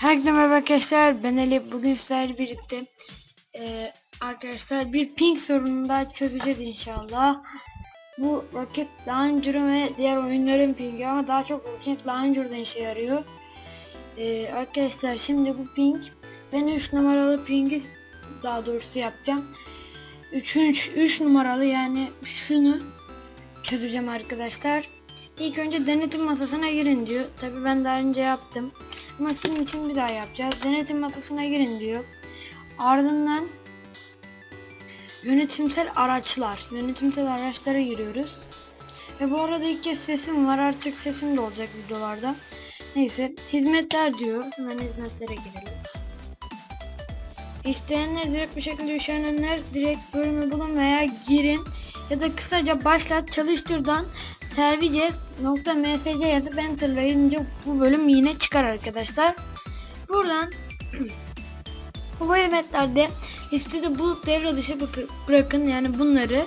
Herkese merhaba arkadaşlar. Ben Ali. Bugün sizlerle birlikte eee, arkadaşlar bir ping sorununu da çözeceğiz inşallah. Bu Rocket Launcher ve diğer oyunların pingi ama daha çok Rocket Launcher'da işe yarıyor. Eee, arkadaşlar şimdi bu ping ben 3 numaralı pingi daha doğrusu yapacağım. 3 3 numaralı yani şunu çözeceğim arkadaşlar. İlk önce denetim masasına girin diyor. Tabi ben daha önce yaptım. Sizin için bir daha yapacağız. Denetim masasına girin diyor. Ardından yönetimsel araçlar. Yönetimsel araçlara giriyoruz. Ve bu arada ilk kez sesim var. Artık sesim de olacak videolarda. Neyse. Hizmetler diyor. Hemen hizmetlere girelim. İsteyenler direkt bir şekilde üşenenler direkt bölümü bulun veya girin. Ya da kısaca başlat çalıştırdan services.msc yazıp enterlayınca bu bölüm yine çıkar arkadaşlar. Buradan bu hizmetlerde listede bulup devre dışı bırakın. Yani bunları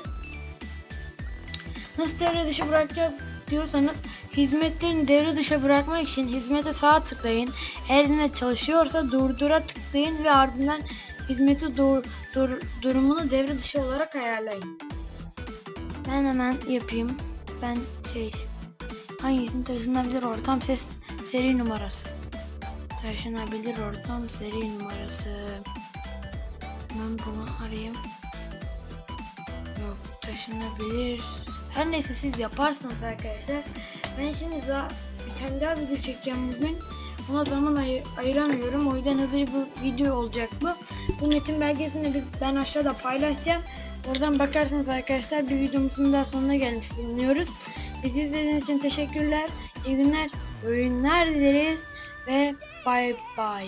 nasıl devre dışı bırakacağız diyorsanız hizmetlerini devre dışı bırakmak için hizmete sağ tıklayın. Eğer hizmet çalışıyorsa durdura tıklayın ve ardından hizmeti dur, dur- durumunu devre dışı olarak ayarlayın. Ben hemen yapayım. Ben şey hangisini taşınabilir ortam ses seri numarası. Taşınabilir ortam seri numarası. Ben bunu arayayım. Yok taşınabilir. Her neyse siz yaparsınız arkadaşlar. Ben şimdi daha bir tane daha video çekeceğim bugün. Buna zaman ayı- ayıramıyorum. O yüzden hızlıca bu video olacak bu. Bu metin belgesini ben aşağıda paylaşacağım. Oradan bakarsanız arkadaşlar bir videomuzun daha sonuna gelmiş bulunuyoruz. Bizi izlediğiniz için teşekkürler. İyi günler, oyunlar dileriz ve bay bay.